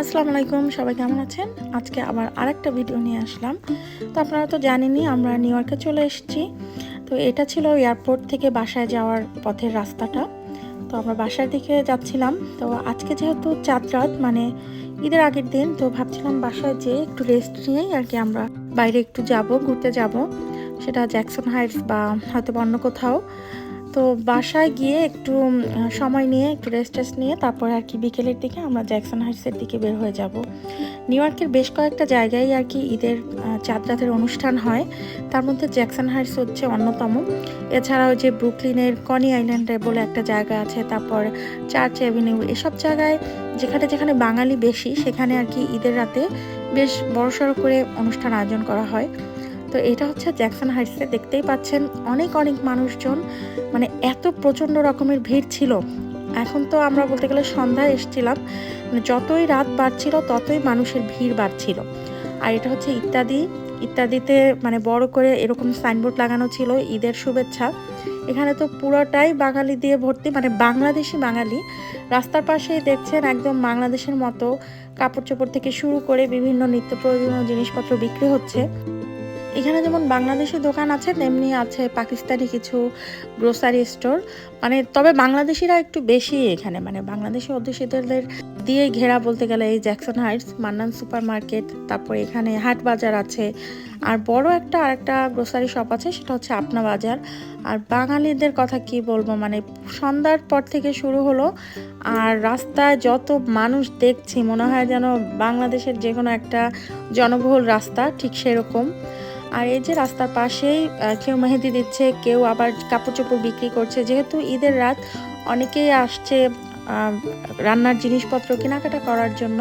আসসালামু আলাইকুম সবাই কেমন আছেন? আজকে আবার আরেকটা ভিডিও নিয়ে আসলাম। তো আপনারা তো জানেনই, আমরা নিউ ইয়র্কে চলে এসেছি। তো এটা ছিল এয়ারপোর্ট থেকে বাসায় যাওয়ার পথের রাস্তাটা। তো আমরা বাসার দিকে যাচ্ছিলাম। তো আজকে যেহেতু চাঁদ রাত মানে ঈদের আগের দিন, তো ভাবছিলাম বাসায় যেয়ে একটু রেস্ট নিয়েই আর কি আমরা বাইরে একটু যাব, ঘুরতে যাব। সেটা জ্যাকসন হাইটস বা হয়তো অন্য কোথাও। তো বাসায় গিয়ে একটু সময় নিয়ে, একটু রেস্ট টেস্ট নিয়ে তারপর আর কি বিকেলের দিকে আমরা জ্যাকসন হাইটসের দিকে বের হয়ে যাব। নিউ ইয়র্কের বেশ কয়েকটা জায়গায় আর কি ঈদের চাঁদ রাতের অনুষ্ঠান হয়। তার মধ্যে জ্যাকসন হাইটস হচ্ছে অন্যতম। এছাড়াও যে ব্রুকলিনের কনি আইল্যান্ডে বলে একটা জায়গা আছে, তারপর চার্চ অ্যাভিনিউ, এসব জায়গায় যেখানে যেখানে বাঙালি বেশি, সেখানে আর কি ঈদের রাতে বেশ বড়সড় করে অনুষ্ঠান আয়োজন করা হয়। তো এটা হচ্ছে জ্যাকসন হাইটসে দেখতেই পাচ্ছেন অনেক অনেক মানুষজন মানে এত প্রচণ্ড রকমের ভিড় ছিল। এখন তো আমরা বলতে গেলে সন্ধ্যায় এসেছিলাম মানে যতই রাত বাড়ছিল ততই মানুষের ভিড় বাড়ছিল। আর এটা হচ্ছে ইত্যাদি, ইত্যাদিতে মানে বড় করে এরকম সাইনবোর্ড লাগানো ছিল, ঈদের শুভেচ্ছা। এখানে তো পুরোটাই বাঙালি দিয়ে ভর্তি মানে বাংলাদেশি বাঙালি। রাস্তার পাশেই দেখছেন একদম বাংলাদেশের মতো কাপড় চোপড় থেকে শুরু করে বিভিন্ন নিত্য প্রয়োজনীয় জিনিসপত্র বিক্রি হচ্ছে। এখানে যেমন বাংলাদেশি দোকান আছে, তেমনি আছে পাকিস্তানি কিছু গ্রোসারি স্টোর মানে তবে বাংলাদেশিরা একটু বেশি এখানে মানে বাংলাদেশি অধ্যুষিতদের দিয়ে ঘেরা বলতে গেলে এই Jackson Heights Mannan super market তারপর এখানে হাট বাজার আছে। আর বড় একটা আরেকটা গ্রোসারি শপ আছে, সেটা হচ্ছে আপনা বাজার। আর বাঙালিদের কথা কি বলব মানে সন্ধ্যার পর থেকে শুরু হলো, আর রাস্তায় যত মানুষ দেখছি, মনে হয় যেন বাংলাদেশের যে কোনো একটা জনবহুল রাস্তা ঠিক সেরকম। আর এই যে রাস্তার পাশেই কেউ মেহেদি দিচ্ছে, কেউ আবার কাপড় চোপড় বিক্রি করছে। যেহেতু ঈদের রাত অনেকেই আসছে রান্নার জিনিসপত্র কেনাকাটা করার জন্য।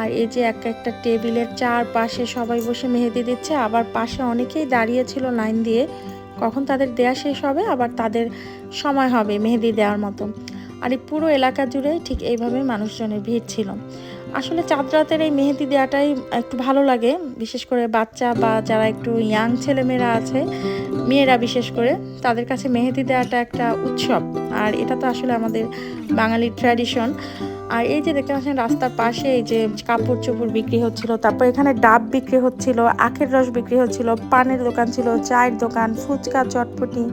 আর এই যে এক একটা টেবিলের চারপাশে সবাই বসে মেহেদি দিচ্ছে, আবার পাশে অনেকেই দাঁড়িয়ে ছিল লাইন দিয়ে। কখন তাদের দেয়া শেষ হবে, আবার তাদের সময় হবে মেহেদি দেওয়ার মতো। আর এই পুরো এলাকা জুড়ে ঠিক এইভাবে মানুষজনের ভিড় ছিল। আসলে চাঁদ রাতের এই মেহেদি দেওয়াটাই একটু ভালো লাগে, বিশেষ করে বাচ্চা বা যারা একটু ইয়াং ছেলেমেয়েরা আছে, মেয়েরা বিশেষ করে, তাদের কাছে মেহেদি দেওয়াটা একটা উৎসব। আর এটা তো আসলে আমাদের বাঙালির ট্র্যাডিশন আর এই যে দেখতে পাচ্ছেন রাস্তার পাশে এই যে কাপড় চোপড় বিক্রি হচ্ছিল, তারপর এখানে ডাব বিক্রি হচ্ছিল, আখের রস বিক্রি হচ্ছিল, পানের দোকান ছিল, চায়ের দোকান, ফুচকা, চটপটি,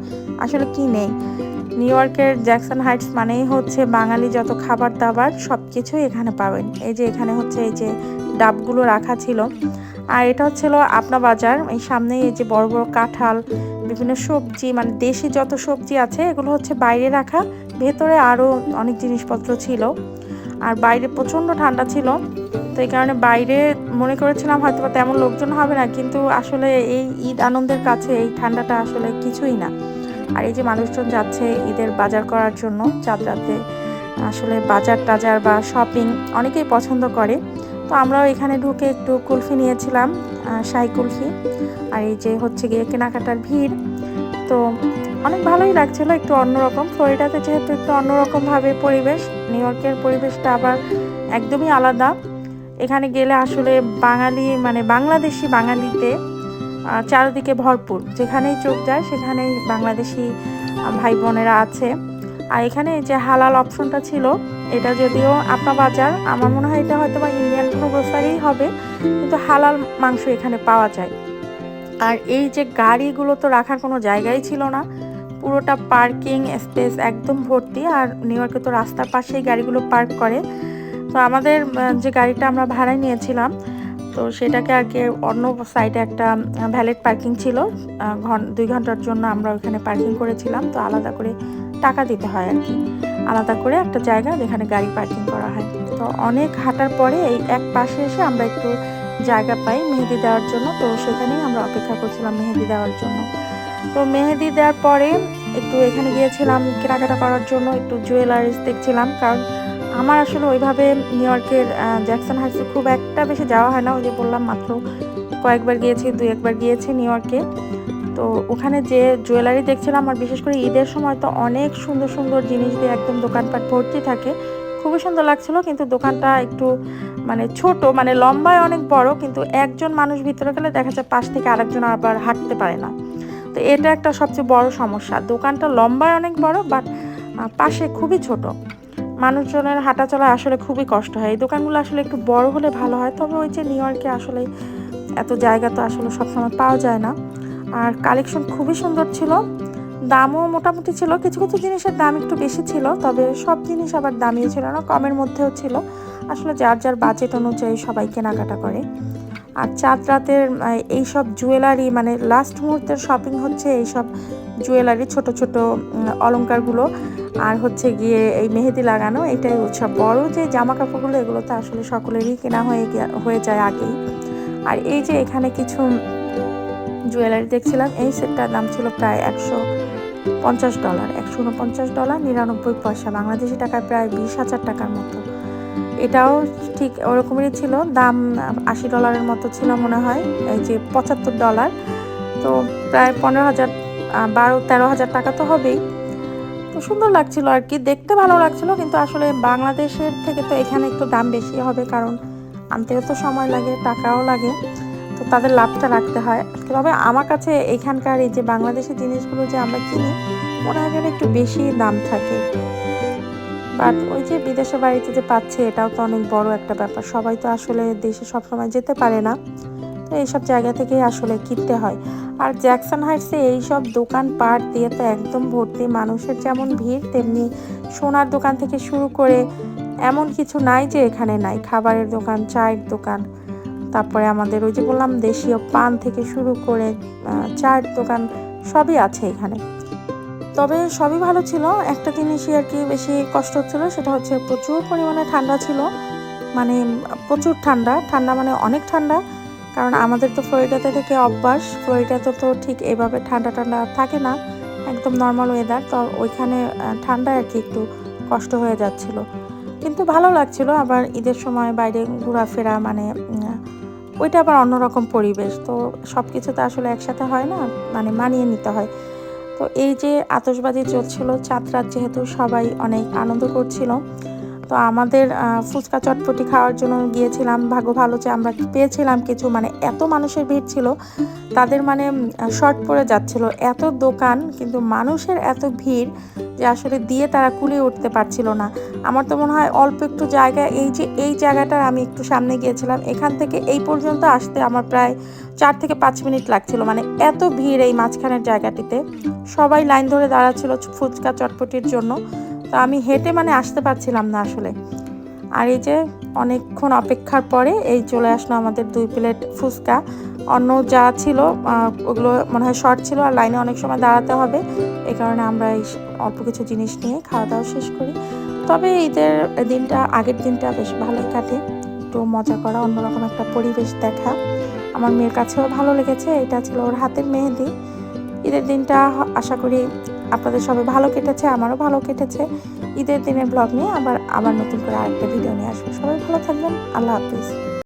আসলে কি নেই? নিউ ইয়র্কের জ্যাকসন হাইটস মানেই হচ্ছে বাঙালি যত খাবার দাবার সব কিছুই এখানে পাবেন। এই যে এখানে হচ্ছে এই যে ডাবগুলো রাখা ছিল। আর এটা হচ্ছিল আপনা বাজার। এই সামনে এই যে বড় বড় কাঁঠাল, বিভিন্ন সবজি মানে দেশি যত সবজি আছে, এগুলো হচ্ছে বাইরে রাখা। ভেতরে আরও অনেক জিনিসপত্র ছিল। আর বাইরে প্রচণ্ড ঠান্ডা ছিল। তো এই কারণে বাইরে মনে করেছিলাম হয়তো তেমন লোকজন হবে না, কিন্তু আসলে এই ঈদ আনন্দের কাছে এই ঠান্ডাটা আসলে কিছুই না। আর এই যে মানুষজন যাচ্ছে ঈদের বাজার করার জন্য চাঁদ রাতে আসলে বাজার টাজার বা শপিং অনেকেই পছন্দ করে। তো আমরাও এখানে ঢুকে একটু কুলফি নিয়েছিলাম শাহি কুলফি। আর এই যে হচ্ছে গিয়ে কেনাকাটার ভিড়। তো অনেক ভালোই লাগছিল একটু অন্যরকম। ফ্লোরিডাতে যেহেতু একটু অন্যরকমভাবে পরিবেশ, নিউ ইয়র্কের পরিবেশটা আবার একদমই আলাদা। এখানে গেলে আসলে বাঙালি মানে বাংলাদেশি বাঙালিতে চারিদিকে ভরপুর। যেখানেই চোখ যায়, সেখানেই বাংলাদেশি ভাই বোনেরা আছে। আর এখানে যে হালাল অপশনটা ছিল, এটা যদিও আপনা বাজার আমার মনে হয় এটা হয়তো বা ইন্ডিয়ান কোনো গ্রোসারি হবে, কিন্তু হালাল মাংস এখানে পাওয়া যায়। আর এই যে গাড়িগুলো তো রাখার কোনো জায়গাই ছিল না, পুরোটা পার্কিং স্পেস একদম ভর্তি, আর নিউ ইয়র্কে তো রাস্তার পাশেই গাড়িগুলো পার্ক করে। তো আমাদের যে গাড়িটা আমরা ভাড়ায় নিয়েছিলাম তো সেটাকে কি অন্য সাইডে একটা ভ্যালেট পার্কিং ছিল। দুই ঘণ্টার জন্য আমরা ওখানে পার্কিং করেছিলাম। তো আলাদা করে টাকা দিতে হয় আর কি। আলাদা করে একটা জায়গা যেখানে গাড়ি পার্কিং করা হয়। তো অনেক হাঁটার পরে এই এক পাশে এসে আমরা একটু জায়গা পাই মেহেদি দেওয়ার জন্য। তো সেখানেই আমরা অপেক্ষা করছিলাম মেহেদি দেওয়ার জন্য। তো মেহেদি দেওয়ার পরে একটু এখানে গিয়েছিলাম কেনাকাটা করার জন্য, একটু জুয়েলারিস দেখছিলাম। কারণ আমার আসলে ওইভাবে নিউ ইয়র্কের জ্যাকসন হাইটসে খুব একটা বেশি যাওয়া হয় না। ওই যে বললাম মাত্র কয়েকবার গিয়েছি, দুই একবার গিয়েছি নিউ ইয়র্কে তো ওখানে যে জুয়েলারি দেখছিলাম আর বিশেষ করে ঈদের সময় তো অনেক সুন্দর সুন্দর জিনিস দিয়ে একদম দোকানপাট ভর্তি থাকে। খুবই সুন্দর লাগছিল, কিন্তু দোকানটা একটু মানে ছোট মানে লম্বায় অনেক বড়, কিন্তু একজন মানুষ ভিতরে গেলে দেখা যায় পাশ থেকে আরেকজন আবার হাঁটতে পারে না। তো এটা একটা সবচেয়ে বড় সমস্যা। দোকানটা লম্বায় অনেক বড়, বাট পাশে খুবই ছোট। মানুষজনের হাঁটা চলা আসলে খুবই কষ্ট হয়। এই দোকানগুলো আসলে একটু বড় হলে ভালো হয়, তবে ওই যে নিউ ইয়র্কে আসলে এত জায়গা তো আসলে সবসময় পাওয়া যায় না। আর কালেকশন খুবই সুন্দর ছিল, দামও মোটামুটি ছিল, কিছু কিছু জিনিসের দাম একটু বেশি ছিল, তবে সব জিনিস আবার দামিও ছিল না, কমের মধ্যেও ছিল। আসলে যার যার বাজেট অনুযায়ী সবাই কেনাকাটা করে। আর চাঁদ রাতের এইসব জুয়েলারি মানে লাস্ট মুহূর্তের শপিং হচ্ছে এইসব জুয়েলারি ছোট ছোট অলঙ্কারগুলো আর হচ্ছে গিয়ে এই মেহেদি লাগানো, এটাই উৎসব। বড় যে জামা কাপড়গুলো এগুলো তো আসলে সকলেরই কেনা হয়ে হয়ে যায় আগেই। আর এই যে এখানে কিছু জুয়েলারি দেখছিলাম, এই সেটটার দাম ছিল প্রায় একশো পঞ্চাশ ডলার, একশো উনপঞ্চাশ ডলার, নিরানব্বই পয়সা। বাংলাদেশি টাকায় প্রায় বিশ হাজার টাকার মতো। এটাও ঠিক ওরকমই ছিল, দাম আশি ডলারের মতো ছিল মনে হয়, এই যে পঁচাত্তর ডলার। তো প্রায় পনেরো হাজার বারো তেরো হাজার টাকা তো হবেই। সুন্দর লাগছিল আর কি, দেখতে ভালো লাগছিল, কিন্তু আসলে বাংলাদেশের থেকে তো এখানে একটু দাম বেশি হবে, কারণ আনতেও তো সময় লাগে, টাকাও লাগে, তো তাদের লাভটা রাখতে হয়। তবে আমার কাছে এখানকার এই যে বাংলাদেশের জিনিসগুলো যে আমরা কিনি, মনে হয় যেন একটু বেশি দাম থাকে। বাট ওই যে বিদেশে বাড়িতে যে পাচ্ছে, এটাও তো অনেক বড় একটা ব্যাপার। সবাই তো আসলে দেশে সবসময় যেতে পারে না। তো এইসব জায়গা থেকেই আসলে কিনতে হয়। আর জ্যাকসন হাইটসে এইসব দোকান পাট দিয়ে তো একদম ভর্তি। মানুষের যেমন ভিড়, তেমনি সোনার দোকান থেকে শুরু করে এমন কিছু নাই যে এখানে নাই। খাবারের দোকান, চায়ের দোকান, তারপরে আমাদের ওই যে বললাম, দেশীয় পান থেকে শুরু করে চায়ের দোকান সবই আছে এখানে। তবে সবই ভালো ছিল। একটা জিনিসই আর কি বেশি কষ্ট হচ্ছিল, সেটা হচ্ছে প্রচুর পরিমাণে ঠান্ডা ছিল। মানে প্রচুর ঠান্ডা। ঠান্ডা মানে অনেক ঠান্ডা। কারণ আমাদের তো ফ্লোরিডাতে থেকে অভ্যাস, ফ্লোরিডাতে তো ঠিক এভাবে ঠান্ডা ঠান্ডা থাকে না, একদম নর্মাল ওয়েদার তো ওইখানে ঠান্ডা আর কি একটু কষ্ট হয়ে যাচ্ছিল। কিন্তু ভালো লাগছিল, আবার ঈদের সময় বাইরে ঘোরাফেরা মানে ওইটা আবার অন্যরকম পরিবেশ, তো সব কিছু তো আসলে একসাথে হয় না মানে মানিয়ে নিতে হয়। তো এই যে আতসবাজি চলছিল, চাঁদরাত যেহেতু সবাই অনেক আনন্দ করছিল তো আমাদের ফুচকা চটপটি খাওয়ার জন্য গিয়েছিলাম। ভাগ্য ভালো যে আমরা পেয়েছিলাম কিছু মানে এত মানুষের ভিড় ছিল, তাদের মানে শর্ট পড়ে যাচ্ছিল। এত দোকান, কিন্তু মানুষের এত ভিড় যে আসলে দিয়ে তারা কুলিয়ে উঠতে পারছিল না। আমার তো মনে হয় অল্প একটু জায়গা, এই যে, এই জায়গাটার আমি একটু সামনে গিয়েছিলাম। এখান থেকে এই পর্যন্ত আসতে আমার প্রায় চার থেকে পাঁচ মিনিট লাগছিল। মানে এত ভিড় এই মাঝখানের জায়গাটিতে। সবাই লাইন ধরে দাঁড়াচ্ছিল ফুচকা চটপটির জন্য। তো আমি হেঁটে মানে আসতে পারছিলাম না আসলে। আর এই যে অনেকক্ষণ অপেক্ষার পরে এই চলে আসলো আমাদের দুই প্লেট ফুচকা। অন্য যা ছিল ওগুলো মনে হয় শর্ট ছিল আর লাইনে অনেক সময় দাঁড়াতে হবে। এই কারণে আমরা এই অল্প কিছু জিনিস নিয়ে খাওয়া দাওয়া শেষ করি। তবে ঈদের দিনটা, আগের দিনটা বেশ ভালোই কাটে। একটু মজা করা, অন্যরকম একটা পরিবেশ দেখা। আমার মেয়ের কাছেও ভালো লেগেছে। এটা ছিল ওর হাতের মেহেদি। ঈদের দিনটা আশা করি আপনাদের সবাই ভালো কেটেছে, আমারও ভালো কেটেছে। ঈদের দিনের ব্লগ নিয়ে আবার আবার নতুন করে আরেকটা ভিডিও নিয়ে আসব। সবাই ভালো থাকবেন। আল্লাহ হাফিজ।